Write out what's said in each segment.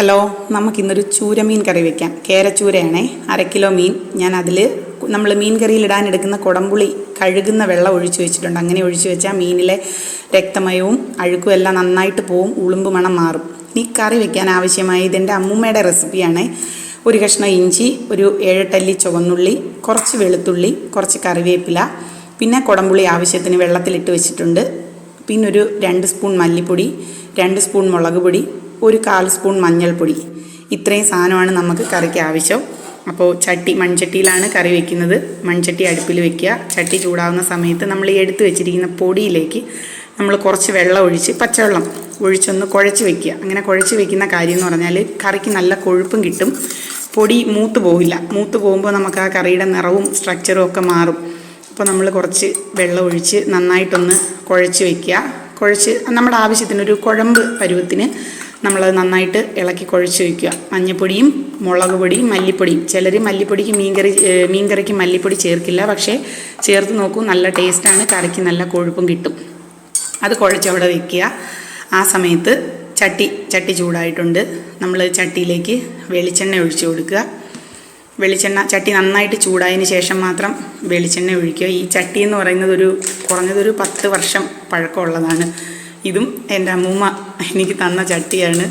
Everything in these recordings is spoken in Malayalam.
ഹലോ നമുക്കിന്നൊരു ചൂരമീൻ കറി വെക്കാം. കേരച്ചൂരയാണേ. അര കിലോ മീൻ. ഞാൻ അതിൽ നമ്മൾ മീൻ കറിയിൽ ഇടാൻ എടുക്കുന്ന കുടംപുളി കഴുകുന്ന വെള്ളം ഒഴിച്ചു വെച്ചിട്ടുണ്ട്. അങ്ങനെ ഒഴിച്ചു വെച്ചാൽ മീനിലെ രക്തമയവും അഴുക്കും എല്ലാം നന്നായിട്ട് പോവും ഉളുമ്പ് മണം മാറും. ഈ കറി വെക്കാൻ ആവശ്യമായ ഇതെന്റെ അമ്മൂമ്മയുടെ റെസിപ്പിയാണ്. ഒരു കഷ്ണം ഇഞ്ചി ഒരു ഏഴട്ടല്ലി ചുവന്നുള്ളി കുറച്ച് വെളുത്തുള്ളി കുറച്ച് കറിവേപ്പില പിന്നെ കുടംപുളി ആവശ്യത്തിന് വെള്ളത്തിലിട്ട് വെച്ചിട്ടുണ്ട്. പിന്നെ ഒരു രണ്ട് സ്പൂൺ മല്ലിപ്പൊടി രണ്ട് സ്പൂൺ മുളക് പൊടി ഒരു കാൽ സ്പൂൺ മഞ്ഞൾപ്പൊടി. ഇത്രയും സാധനമാണ് നമുക്ക് കറിക്ക് ആവശ്യം. അപ്പോൾ ചട്ടി മൺചട്ടിയിലാണ് കറി വെക്കുന്നത്. മൺചട്ടി അടുപ്പിൽ വെക്കുക. ചട്ടി ചൂടാവുന്ന സമയത്ത് നമ്മൾ ഈ എടുത്തു വെച്ചിരിക്കുന്ന പൊടിയിലേക്ക് നമ്മൾ കുറച്ച് വെള്ളം ഒഴിച്ച് പച്ചവെള്ളം ഒഴിച്ചൊന്ന് കുഴച്ച് വെക്കുക. അങ്ങനെ കുഴച്ച് വെക്കുന്ന കാര്യം എന്ന് പറഞ്ഞാൽ കറിക്ക് നല്ല കൊഴുപ്പും കിട്ടും. പൊടി മൂത്ത് പോകില്ല മൂത്ത് പോകുമ്പോൾ നമുക്ക് ആ കറിയുടെ നിറവും സ്ട്രക്ചറും ഒക്കെ മാറും. അപ്പോൾ നമ്മൾ കുറച്ച് വെള്ളം ഒഴിച്ച് നന്നായിട്ടൊന്ന് കുഴച്ച് വെക്കുക. കുഴച്ച് നമ്മുടെ ആവശ്യത്തിനൊരു കുഴമ്പ് പരുവത്തിന് നമ്മളത് നന്നായിട്ട് ഇളക്കി കുഴച്ച് വയ്ക്കുക. മഞ്ഞപ്പൊടിയും മുളക് പൊടിയും മല്ലിപ്പൊടിയും. ചിലർ മല്ലിപ്പൊടിക്ക് മീൻകറി മീൻകറിക്ക് മല്ലിപ്പൊടി ചേർക്കില്ല. പക്ഷേ ചേർത്ത് നോക്കൂ നല്ല ടേസ്റ്റാണ്. കറിക്ക് നല്ല കൊഴുപ്പും കിട്ടും. അത് കുഴച്ചവിടെ വയ്ക്കുക. ആ സമയത്ത് ചട്ടി ചട്ടി ചൂടായിട്ടുണ്ട്. നമ്മൾ ചട്ടിയിലേക്ക് വെളിച്ചെണ്ണ ഒഴിച്ചു കൊടുക്കുക. വെളിച്ചെണ്ണ ചട്ടി നന്നായിട്ട് ചൂടായതിന് ശേഷം മാത്രം വെളിച്ചെണ്ണ ഒഴിക്കുക. ഈ ചട്ടി എന്ന് പറയുന്നത് ഒരു കുറഞ്ഞതൊരു പത്ത് വർഷം പഴക്കമുള്ളതാണ്. ഇതും എന്റെ അമ്മൂമ്മ എനിക്ക് തന്ന ചട്ടിയാണ്.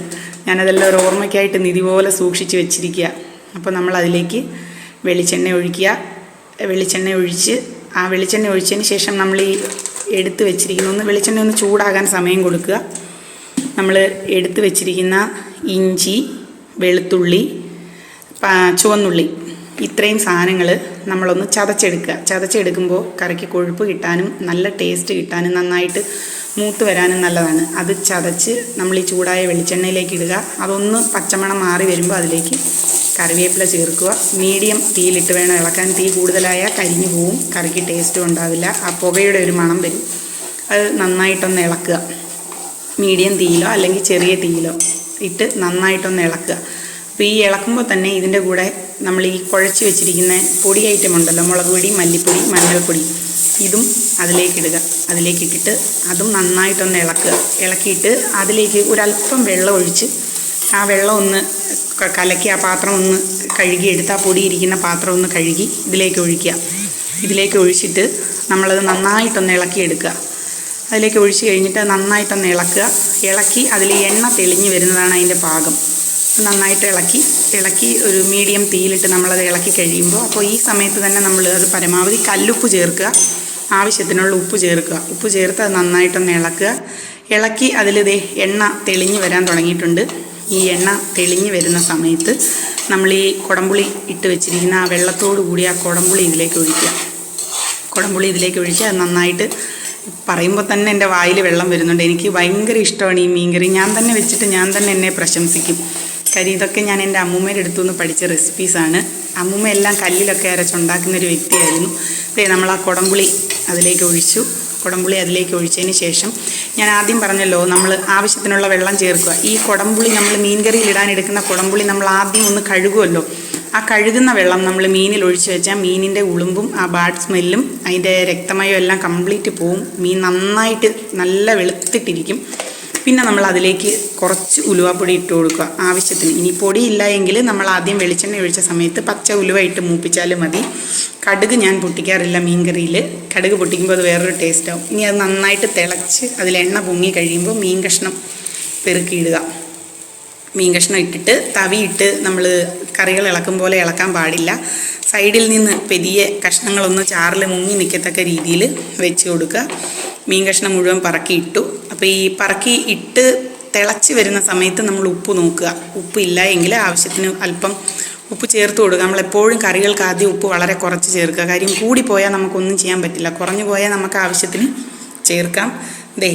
ഞാനതെല്ലാം ഒരു ഓർമ്മയ്ക്കായിട്ട് നിധി പോലെ സൂക്ഷിച്ച് വെച്ചിരിക്കുക. അപ്പോൾ നമ്മൾ അതിലേക്ക് വെളിച്ചെണ്ണ ഒഴിക്കുക. വെളിച്ചെണ്ണ ഒഴിച്ച് ആ വെളിച്ചെണ്ണ ഒഴിച്ചതിന് ശേഷം നമ്മൾ ഈ എടുത്ത് വെച്ചിരിക്കുന്ന ഒന്ന് വെളിച്ചെണ്ണ ഒന്ന് ചൂടാകാൻ സമയം കൊടുക്കുക. നമ്മൾ എടുത്ത് വെച്ചിരിക്കുന്ന ഇഞ്ചി വെളുത്തുള്ളി ചുവന്നുള്ളി ഇത്രയും സാധനങ്ങൾ നമ്മളൊന്ന് ചതച്ചെടുക്കുക. ചതച്ചെടുക്കുമ്പോൾ കറിക്ക് കൊഴുപ്പ് കിട്ടാനും നല്ല ടേസ്റ്റ് കിട്ടാനും നന്നായിട്ട് മൂത്ത് വരാനും നല്ലതാണ്. അത് ചതച്ച് നമ്മൾ ഈ ചൂടായ വെളിച്ചെണ്ണയിലേക്ക് ഇടുക. അതൊന്ന് പച്ചമണം മാറി വരുമ്പോൾ അതിലേക്ക് കറിവേപ്പില ചേർക്കുക. മീഡിയം തീയിലിട്ട് വേണം ഇളക്കാൻ. തീ കൂടുതലായാൽ കരിഞ്ഞു പോവും. കറിക്ക് ടേസ്റ്റും ഉണ്ടാവില്ല. ആ പുകയുടെ ഒരു മണം വരും. അത് നന്നായിട്ടൊന്ന് ഇളക്കുക. മീഡിയം തീയിലോ അല്ലെങ്കിൽ ചെറിയ തീയിലോ ഇട്ട് നന്നായിട്ടൊന്ന് ഇളക്കുക. അപ്പോൾ ഈ ഇളക്കുമ്പോൾ തന്നെ ഇതിന്റെ കൂടെ നമ്മൾ ഈ കുഴച്ച് വെച്ചിരിക്കുന്ന പൊടി ഐറ്റം ഉണ്ടല്ലോ. മുളക് പൊടി മല്ലിപ്പൊടി മഞ്ഞൾപ്പൊടി. ഇതും അതിലേക്ക് ഇടുക അതിലേക്ക് ഇട്ടിട്ട് അതും നന്നായിട്ടൊന്ന് ഇളക്കുക. ഇളക്കിയിട്ട് അതിലേക്ക് ഒരല്പം വെള്ളം ഒഴിച്ച് ആ വെള്ളം ഒന്ന് കലക്കി ആ പാത്രം ഒന്ന് കഴുകി ആ പൊടിയിരിക്കുന്ന പാത്രം ഒന്ന് കഴുകി ഇതിലേക്ക് ഒഴിക്കുക. ഇതിലേക്ക് ഒഴിച്ചിട്ട് നമ്മളത് നന്നായിട്ടൊന്ന് ഇളക്കിയെടുക്കുക അതിലേക്ക് ഒഴിച്ച് കഴിഞ്ഞിട്ട് നന്നായിട്ടൊന്ന് ഇളക്കുക. ഇളക്കി അതിൽ എണ്ണ തെളിഞ്ഞ് വരുന്നതാണ് അതിന്റെ പാകം. നന്നായിട്ട് ഇളക്കി ഇളക്കി ഒരു മീഡിയം തീയിലിട്ട് നമ്മളത് ഇളക്കി കഴിയുമ്പോൾ അപ്പോൾ ഈ സമയത്ത് തന്നെ നമ്മൾ അത് പരമാവധി കല്ലുപ്പ് ചേർക്കുക. ആവശ്യത്തിനുള്ള ഉപ്പ് ചേർക്കുക. ഉപ്പ് ചേർത്ത് അത് നന്നായിട്ടൊന്ന് ഇളക്കുക. ഇളക്കി അതിലിത് എണ്ണ തെളിഞ്ഞ് വരാൻ തുടങ്ങിയിട്ടുണ്ട്. ഈ എണ്ണ തെളിഞ്ഞ് വരുന്ന സമയത്ത് നമ്മൾ ഈ കുടംപുളി ഇട്ട് വെച്ചിരിക്കുന്ന ആ വെള്ളത്തോടു കൂടി ആ കുടംപുളി ഇതിലേക്ക് ഒഴിക്കുക. കുടംപുളി ഇതിലേക്ക് ഒഴിച്ച് അത് നന്നായിട്ട് പറയുമ്പോൾ തന്നെ എന്റെ വായിൽ വെള്ളം വരുന്നുണ്ട്. എനിക്ക് ഭയങ്കര ഇഷ്ടമാണ് ഈ മീൻകറി. ഞാൻ തന്നെ വെച്ചിട്ട് ഞാൻ തന്നെ എന്നെ പ്രശംസിക്കും. കാര്യം ഇതൊക്കെ ഞാൻ എന്റെ അമ്മൂമ്മയുടെ അടുത്തു നിന്ന് പഠിച്ച റെസിപ്പീസാണ് അമ്മൂമ്മ എല്ലാം കല്ലിലൊക്കെ അരച്ചുണ്ടാക്കുന്ന ഒരു വ്യക്തിയായിരുന്നു. ദേ നമ്മൾ ആ കുടംപുളി അതിലേക്ക് ഒഴിച്ചു. കുടംപുളി അതിലേക്ക് ഒഴിച്ചതിന് ശേഷം ഞാൻ ആദ്യം പറഞ്ഞല്ലോ നമ്മൾ ആവശ്യത്തിനുള്ള വെള്ളം ചേർക്കുക. ഈ കുടംപുളി നമ്മൾ മീൻകറിയിൽ ഇടാൻ എടുക്കുന്ന കുടംപുളി നമ്മൾ ആദ്യം ഒന്ന് കഴുകുമല്ലോ. ആ കഴുകുന്ന വെള്ളം നമ്മൾ മീനിൽ ഒഴിച്ച് വെച്ചാൽ മീനിന്റെ ഉളുമ്പും ആ ബാഡ് സ്മെല്ലും അതിന്റെ രക്തമയം എല്ലാം കംപ്ലീറ്റ് പോവും. മീൻ നന്നായിട്ട് നല്ല വെളുത്തിട്ടിരിക്കും. പിന്നെ നമ്മൾ അതിലേക്ക് കുറച്ച് ഉലുവപ്പൊടി ഇട്ട് കൊടുക്കുക ആവശ്യത്തിന്. ഇനി പൊടി ഇല്ല എങ്കിൽ നമ്മൾ ആദ്യം വെളിച്ചെണ്ണ ഒഴിച്ച സമയത്ത് പച്ച ഉലുവ ഇട്ട് മൂപ്പിച്ചാലും മതി. കടുക് ഞാൻ പൊട്ടിക്കാറില്ല മീൻകറിയിൽ. കടുക് പൊട്ടിക്കുമ്പോൾ അത് വേറൊരു ടേസ്റ്റ് ആവും. ഇനി അത് നന്നായിട്ട് തിളച്ച് അതിൽ എണ്ണ പൊങ്ങി കഴിയുമ്പോൾ മീൻ കഷ്ണം പെറുക്കിയിടുക. മീൻ കഷ്ണം ഇട്ടിട്ട് തവിയിട്ട് നമ്മൾ കറികൾ ഇളക്കും പോലെ ഇളക്കാൻ പാടില്ല. സൈഡിൽ നിന്ന് പെരിയ കഷ്ണങ്ങളൊന്ന് ചാറിൽ മുങ്ങി നിൽക്കത്തക്ക രീതിയിൽ വെച്ച് കൊടുക്കുക. മീൻ കഷ്ണം മുഴുവൻ പറക്കി ഇട്ടു. അപ്പോൾ ഈ പറക്കി ഇട്ട് തിളച്ച് വരുന്ന സമയത്ത് നമ്മൾ ഉപ്പ് നോക്കുക. ഉപ്പ് ഇല്ല എങ്കിൽ ആവശ്യത്തിന് അല്പം ഉപ്പ് ചേർത്ത് കൊടുക്കുക. നമ്മളെപ്പോഴും കറികൾക്ക് ആദ്യം ഉപ്പ് വളരെ കുറച്ച് ചേർക്കുക. കാര്യം കൂടിപ്പോയാൽ നമുക്കൊന്നും ചെയ്യാൻ പറ്റില്ല. കുറഞ്ഞു പോയാൽ നമുക്ക് ആവശ്യത്തിന് ചേർക്കാം. ദേ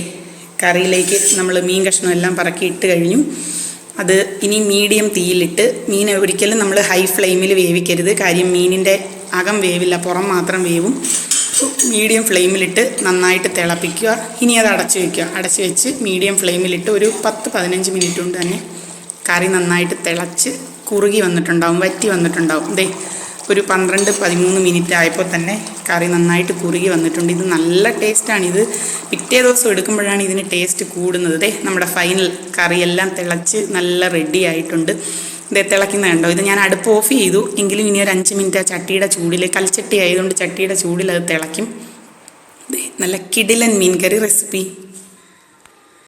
കറിയിലേക്ക് നമ്മൾ മീൻ കഷ്ണം എല്ലാം പറക്കി ഇട്ട് കഴിഞ്ഞു. അത് ഇനി മീഡിയം തീയിലിട്ട് മീൻ ഒരിക്കലും നമ്മൾ ഹൈ ഫ്ലെയിമിൽ വേവിക്കരുത്. കാര്യം മീനിന്റെ അകം വേവില്ല പുറം മാത്രം വേവും. മീഡിയം ഫ്ലെയിമിലിട്ട് നന്നായിട്ട് തിളപ്പിക്കുക. ഇനി അത് അടച്ചു വയ്ക്കുക അടച്ചു വെച്ച് മീഡിയം ഫ്ലെയിമിലിട്ട് ഒരു പത്ത് പതിനഞ്ച് മിനിറ്റ് കൊണ്ട് തന്നെ കറി നന്നായിട്ട് തിളച്ച് കുറുകി വന്നിട്ടുണ്ടാവും വറ്റി വന്നിട്ടുണ്ടാവും. ദേ ഒരു പന്ത്രണ്ട് പതിമൂന്ന് മിനിറ്റ് ആയപ്പോൾ തന്നെ കറി നന്നായിട്ട് കുറുകി വന്നിട്ടുണ്ട്. ഇത് നല്ല ടേസ്റ്റാണ് ഇത് പിറ്റേ ദിവസം എടുക്കുമ്പോഴാണ് ഇതിന് ടേസ്റ്റ് കൂടുന്നത്. ദേ നമ്മുടെ ഫൈനൽ കറിയെല്ലാം തിളച്ച് നല്ല റെഡി ആയിട്ടുണ്ട്. ഇത് തിളയ്ക്കുന്ന കണ്ടോ ഇത് ഞാൻ അടുപ്പ് ഓഫ് ചെയ്തു. എങ്കിലും ഇനി ഒരു അഞ്ച് മിനിറ്റ് ആ ചട്ടിയുടെ ചൂടിൽ കൽച്ചട്ടി ആയതുകൊണ്ട് ചട്ടിയുടെ ചൂടിൽ അത് തിളയ്ക്കും. നല്ല കിടിലൻ മീൻ കറി റെസിപ്പി.